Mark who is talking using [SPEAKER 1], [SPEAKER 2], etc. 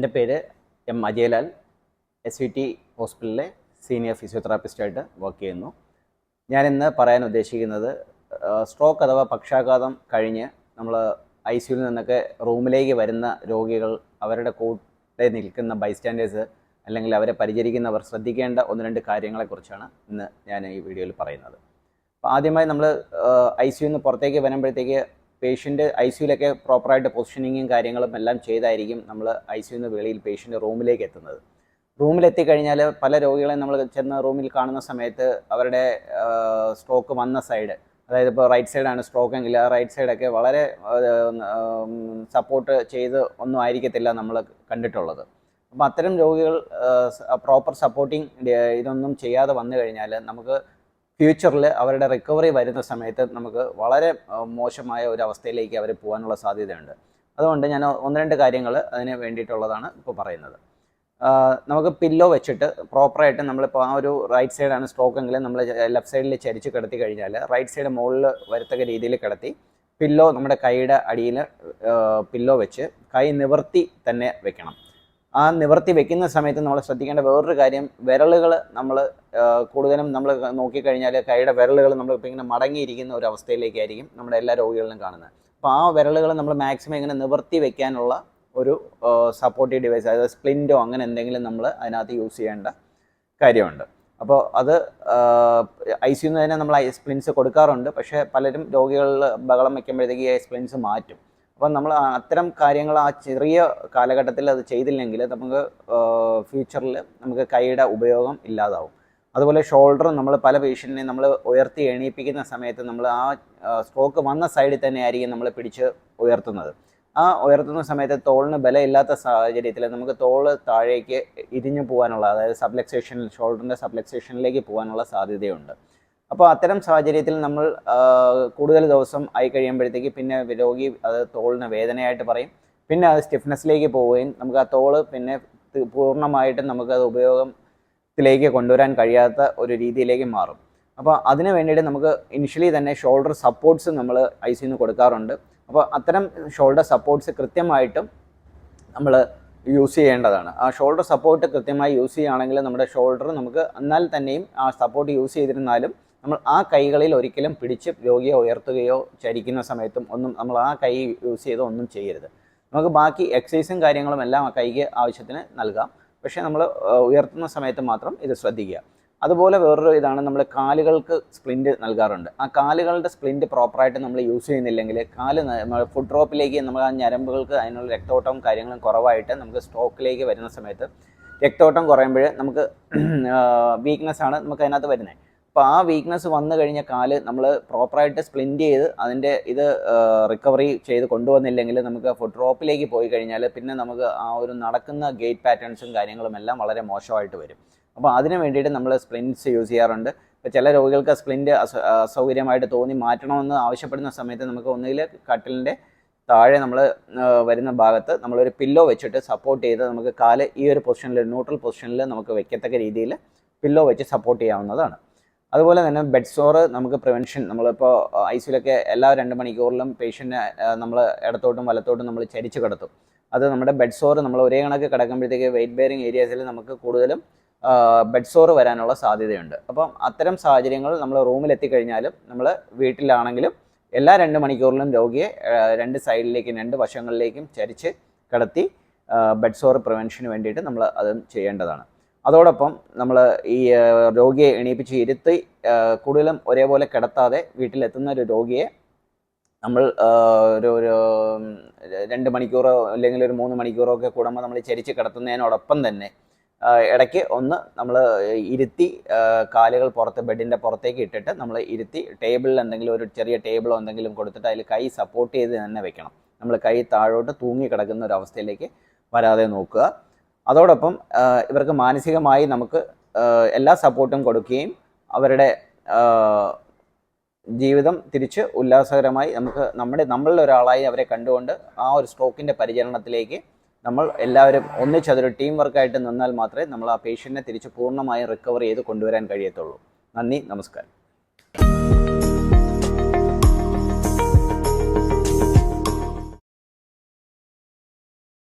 [SPEAKER 1] എന്റെ പേര് M Ajayalal S V T ഹോസ്പിറ്റലിലെ സീനിയർ ഫിസിയോതെറാപ്പിസ്റ്റായിട്ട് വർക്ക് ചെയ്യുന്നു. ഞാൻ ഇന്ന് പറയാൻ ഉദ്ദേശിക്കുന്നത് സ്ട്രോക്ക് അഥവാ പക്ഷാഘാതം കഴിഞ്ഞ് നമ്മൾ ഐ സിയുവിൽ നിന്നൊക്കെ റൂമിലേക്ക് വരുന്ന രോഗികൾ അവരുടെ കൂടെ നിൽക്കുന്ന ബൈസ്റ്റാൻഡേഴ്സ് അല്ലെങ്കിൽ അവരെ പരിചരിക്കുന്നവർ ശ്രദ്ധിക്കേണ്ട ഒന്ന് രണ്ട് കാര്യങ്ങളെക്കുറിച്ചാണ് ഇന്ന് ഞാൻ ഈ വീഡിയോയിൽ പറയുന്നത്. അപ്പോൾ ആദ്യമായി നമ്മൾ ഐ സിയുന്ന് പുറത്തേക്ക് വരുമ്പോഴത്തേക്ക് പേഷ്യന്റ് ഐ സിയുലൊക്കെ പ്രോപ്പറായിട്ട് പൊസിഷനിങ്ങും കാര്യങ്ങളും എല്ലാം ചെയ്തായിരിക്കും നമ്മൾ ഐ സിയുന്ന് വെളിയിൽ പേഷ്യന്റ് റൂമിലേക്ക് എത്തുന്നത്. റൂമിലെത്തി കഴിഞ്ഞാൽ പല രോഗികളെ നമ്മൾ ചെന്ന് റൂമിൽ കാണുന്ന സമയത്ത് അവരുടെ സ്ട്രോക്ക് വന്ന സൈഡ് അതായത് ഇപ്പോൾ റൈറ്റ് സൈഡാണ് സ്ട്രോക്ക് എങ്കിൽ ആ റൈറ്റ് സൈഡൊക്കെ വളരെ സപ്പോർട്ട് ചെയ്ത് ഒന്നും ആയിരിക്കത്തില്ല നമ്മൾ കണ്ടിട്ടുള്ളത്. അപ്പോൾ അത്തരം രോഗികൾ പ്രോപ്പർ സപ്പോർട്ടിങ് ഇതൊന്നും ചെയ്യാതെ വന്നു കഴിഞ്ഞാൽ നമുക്ക് ഫ്യൂച്ചറിൽ അവരുടെ റിക്കവറി വരുന്ന സമയത്ത് നമുക്ക് വളരെ മോശമായ ഒരു അവസ്ഥയിലേക്ക് അവർ പോകാനുള്ള സാധ്യതയുണ്ട്. അതുകൊണ്ട് ഞാൻ ഒന്ന് രണ്ട് കാര്യങ്ങൾ അതിന് വേണ്ടിയിട്ടുള്ളതാണ് ഇപ്പോൾ പറയുന്നത്. നമുക്ക് പില്ലോ വെച്ചിട്ട് പ്രോപ്പറായിട്ട് നമ്മളിപ്പോൾ ആ ഒരു റൈറ്റ് സൈഡാണ് സ്ട്രോക്ക് എങ്കിൽ നമ്മൾ ലെഫ്റ്റ് സൈഡിൽ ചരിച്ച് കിടത്തി കഴിഞ്ഞാൽ റൈറ്റ് സൈഡ് മുകളിൽ വരത്തക്ക രീതിയിൽ കിടത്തി പില്ലോ നമ്മുടെ കൈയുടെ അടിയിൽ പില്ലോ വെച്ച് കൈ നിവർത്തി തന്നെ വെക്കണം. ആ നിവർത്തി വെക്കുന്ന സമയത്ത് നമ്മൾ ശ്രദ്ധിക്കേണ്ട വേറൊരു കാര്യം വിരലുകൾ നമ്മൾ കൂടുതലും നമ്മൾ നോക്കിക്കഴിഞ്ഞാൽ കൈയുടെ വിരലുകൾ നമ്മൾ ഇപ്പോൾ ഇങ്ങനെ മടങ്ങിയിരിക്കുന്ന ഒരു അവസ്ഥയിലേക്കായിരിക്കും നമ്മുടെ എല്ലാ രോഗികളിലും കാണുന്നത്. അപ്പോൾ ആ വിരലുകൾ നമ്മൾ മാക്സിമം ഇങ്ങനെ നിവർത്തി വെക്കാനുള്ള ഒരു സപ്പോർട്ടീവ് ഡിവൈസ് അതായത് സ്പ്ലിന്റോ അങ്ങനെ എന്തെങ്കിലും നമ്മൾ അതിനകത്ത് യൂസ് ചെയ്യേണ്ട കാര്യമുണ്ട്. അപ്പോൾ അത് ഐ സിയിൽ തന്നെ നമ്മൾ സ്പ്ലിൻസ് കൊടുക്കാറുണ്ട്. പക്ഷേ പലരും രോഗികളിൽ ബഹളം വയ്ക്കുമ്പോഴത്തേക്ക് ഈ സ്പ്ലിൻസ് മാറ്റും. അപ്പം നമ്മൾ അത്തരം കാര്യങ്ങൾ ആ ചെറിയ കാലഘട്ടത്തിൽ അത് ചെയ്തില്ലെങ്കിൽ നമുക്ക് ഫ്യൂച്ചറിൽ നമുക്ക് കൈയുടെ ഉപയോഗം ഇല്ലാതാവും. അതുപോലെ ഷോൾഡർ നമ്മൾ പല പേഷ്യന്റിനെ നമ്മൾ ഉയർത്തി എണീപ്പിക്കുന്ന സമയത്ത് നമ്മൾ ആ സ്ട്രോക്ക് വന്ന സൈഡിൽ തന്നെ ആയിരിക്കും നമ്മൾ പിടിച്ച് ഉയർത്തുന്നത്. ആ ഉയർത്തുന്ന സമയത്ത് തോളിന് ബലമില്ലാത്ത സാഹചര്യത്തിൽ നമുക്ക് തോൾ താഴേക്ക് ഇരിഞ്ഞു പോകാനുള്ള അതായത് സബ്ലക്സേഷൻ ഷോൾഡറിന്റെ സബ്ലക്സേഷനിലേക്ക് പോകാനുള്ള സാധ്യതയുണ്ട്. അപ്പോൾ അത്തരം സാഹചര്യത്തിൽ നമ്മൾ കൂടുതൽ ദിവസം ആയി കഴിയുമ്പോഴത്തേക്ക് പിന്നെ രോഗി അത് തോളിന് വേദനയായിട്ട് പറയും. പിന്നെ അത് സ്റ്റിഫ്നെസ്സിലേക്ക് പോവുകയും നമുക്ക് ആ തോൾ പിന്നെ പൂർണമായിട്ടും നമുക്കത് ഉപയോഗത്തിലേക്ക് കൊണ്ടുവരാൻ കഴിയാത്ത ഒരു രീതിയിലേക്ക് മാറും. അപ്പോൾ അതിന് വേണ്ടിയിട്ട് നമുക്ക് ഇനിഷ്യലി തന്നെ ഷോൾഡർ സപ്പോർട്ട്സ് നമ്മൾ ഐ സിന്ന് കൊടുക്കാറുണ്ട്. അപ്പോൾ അത്തരം ഷോൾഡർ സപ്പോർട്ട്സ് കൃത്യമായിട്ടും നമ്മൾ യൂസ് ചെയ്യേണ്ടതാണ്. ആ ഷോൾഡർ സപ്പോർട്ട് കൃത്യമായി യൂസ് ചെയ്യുകയാണെങ്കിൽ നമ്മുടെ ഷോൾഡർ നമുക്ക് എന്നാൽ തന്നെയും ആ സപ്പോർട്ട് യൂസ് ചെയ്തിരുന്നാലും നമ്മൾ ആ കൈകളിൽ ഒരിക്കലും പിടിച്ച് രോഗിയെ ഉയർത്തുകയോ ചരിക്കുന്ന സമയത്തും ഒന്നും നമ്മൾ ആ കൈ യൂസ് ചെയ്തോ ഒന്നും ചെയ്യരുത്. നമുക്ക് ബാക്കി എക്സസൈസും കാര്യങ്ങളും എല്ലാം ആ കൈക്ക് ആവശ്യത്തിന് നൽകാം. പക്ഷേ നമ്മൾ ഉയർത്തുന്ന സമയത്ത് മാത്രം ഇത് ശ്രദ്ധിക്കുക. അതുപോലെ വേറൊരു ഇതാണ് നമ്മൾ കാലുകൾക്ക് സ്പ്ലിന്റ് നൽകാറുണ്ട്. ആ കാലുകളുടെ സ്പ്ലിന്റ് പ്രോപ്പറായിട്ട് നമ്മൾ യൂസ് ചെയ്യുന്നില്ലെങ്കിൽ കാൽ ഫുഡ് ഡ്രോപ്പിലേക്ക് നമ്മൾ ആ ഞരമ്പുകൾക്ക് അതിനുള്ള രക്തോട്ടവും കാര്യങ്ങളും കുറവായിട്ട് നമുക്ക് സ്ട്രോക്കിലേക്ക് വരുന്ന സമയത്ത് രക്തോട്ടം കുറയുമ്പോൾ നമുക്ക് വീക്ക്നെസ് ആണ് നമുക്ക് അതിനകത്ത് വരുന്നത്. അപ്പോൾ ആ വീക്ക്നെസ് വന്നു കഴിഞ്ഞ കാൽ നമ്മൾ പ്രോപ്പറായിട്ട് സ്പ്ലിന്റ് ചെയ്ത് അതിന്റെ ഇത് റിക്കവറി ചെയ്ത് കൊണ്ടുവന്നില്ലെങ്കിൽ നമുക്ക് ഫുഡ് ഡ്രോപ്പിലേക്ക് പോയി കഴിഞ്ഞാൽ പിന്നെ നമുക്ക് ആ ഒരു നടക്കുന്ന ഗേറ്റ് പാറ്റേൺസും കാര്യങ്ങളും എല്ലാം വളരെ മോശമായിട്ട് വരും. അപ്പോൾ അതിന് വേണ്ടിയിട്ട് നമ്മൾ സ്പ്ലിൻസ് യൂസ് ചെയ്യാറുണ്ട്. ഇപ്പോൾ ചില രോഗികൾക്ക് സ്പ്ലിന്റ് അസൗകര്യമായിട്ട് തോന്നി മാറ്റണമെന്ന് ആവശ്യപ്പെടുന്ന സമയത്ത് നമുക്ക് ഒന്നുകിൽ കട്ടിലിന്റെ താഴെ നമ്മൾ വരുന്ന ഭാഗത്ത് നമ്മളൊരു പില്ലോ വെച്ചിട്ട് സപ്പോർട്ട് ചെയ്ത് നമുക്ക് കാൽ ഈ ഒരു പൊസിഷനിൽ ന്യൂട്രൽ പൊസിഷനിൽ നമുക്ക് വെക്കത്തക്ക രീതിയിൽ പില്ലോ വെച്ച് സപ്പോർട്ട് ചെയ്യാവുന്നതാണ്. അതുപോലെ തന്നെ ബെഡ് സോറ് നമുക്ക് പ്രിവെൻഷൻ നമ്മളിപ്പോൾ ഐ സിയിലൊക്കെ എല്ലാ രണ്ട് മണിക്കൂറിലും പേഷ്യന്റിനെ നമ്മൾ ഇടത്തോട്ടും വലത്തോട്ടും നമ്മൾ ചരിച്ച് കിടത്തും. അത് നമ്മുടെ ബെഡ് സോറ് നമ്മൾ ഒരേ കണക്ക് കിടക്കുമ്പോഴത്തേക്ക് വെയിറ്റ് ബെയറിങ് ഏരിയാസിൽ നമുക്ക് കൂടുതലും ബെഡ് സോറ് വരാനുള്ള സാധ്യതയുണ്ട്. അപ്പം അത്തരം സാഹചര്യങ്ങൾ നമ്മൾ റൂമിൽ എത്തിക്കഴിഞ്ഞാലും നമ്മൾ വീട്ടിലാണെങ്കിലും എല്ലാ രണ്ട് മണിക്കൂറിലും രോഗിയെ രണ്ട് സൈഡിലേക്കും രണ്ട് വശങ്ങളിലേക്കും ചരിച്ച് കിടത്തി ബെഡ് സോറ് പ്രിവെൻഷന് വേണ്ടിയിട്ട് നമ്മൾ അതും ചെയ്യേണ്ടതാണ്. അതോടൊപ്പം നമ്മൾ ഈ രോഗിയെ എണീപ്പിച്ച് ഇരുത്തി കൂടുതലും ഒരേപോലെ കിടത്താതെ വീട്ടിലെത്തുന്ന ഒരു രോഗിയെ നമ്മൾ ഒരു ഒരു രണ്ട് മണിക്കൂറോ അല്ലെങ്കിൽ ഒരു മൂന്ന് മണിക്കൂറോ ഒക്കെ കൂടുമ്പോൾ നമ്മൾ ചരിച്ച് കിടത്തുന്നതിനോടൊപ്പം തന്നെ ഇടയ്ക്ക് ഒന്ന് നമ്മൾ ഇരുത്തി കാലുകൾ പുറത്ത് ബെഡിന്റെ പുറത്തേക്ക് ഇട്ടിട്ട് നമ്മൾ ഇരുത്തി ടേബിളിൽ എന്തെങ്കിലും ഒരു ചെറിയ ടേബിളോ എന്തെങ്കിലും കൊടുത്തിട്ട് അതിൽ കൈ സപ്പോർട്ട് ചെയ്ത് തന്നെ വെക്കണം. നമ്മൾ കൈ താഴോട്ട് തൂങ്ങി കിടക്കുന്ന ഒരു അവസ്ഥയിലേക്ക് വരാതെ നോക്കുക. അതോടൊപ്പം ഇവർക്ക് മാനസികമായി നമുക്ക് എല്ലാ സപ്പോർട്ടും കൊടുക്കുകയും അവരുടെ ജീവിതം തിരിച്ച് ഉല്ലാസകരമായി നമുക്ക് നമ്മുടെ നമ്മളിൽ ഒരാളായി അവരെ കണ്ടുകൊണ്ട് ആ ഒരു സ്ട്രോക്കിന്റെ പരിചരണത്തിലേക്ക് നമ്മൾ എല്ലാവരും ഒന്നിച്ചതൊരു ടീം വർക്കായിട്ട് നിന്നാൽ മാത്രമേ നമ്മൾ ആ പേഷ്യന്റിനെ തിരിച്ച് പൂർണമായും റിക്കവർ ചെയ്ത് കൊണ്ടുവരാൻ കഴിയത്തുള്ളൂ. നന്ദി നമസ്കാരം.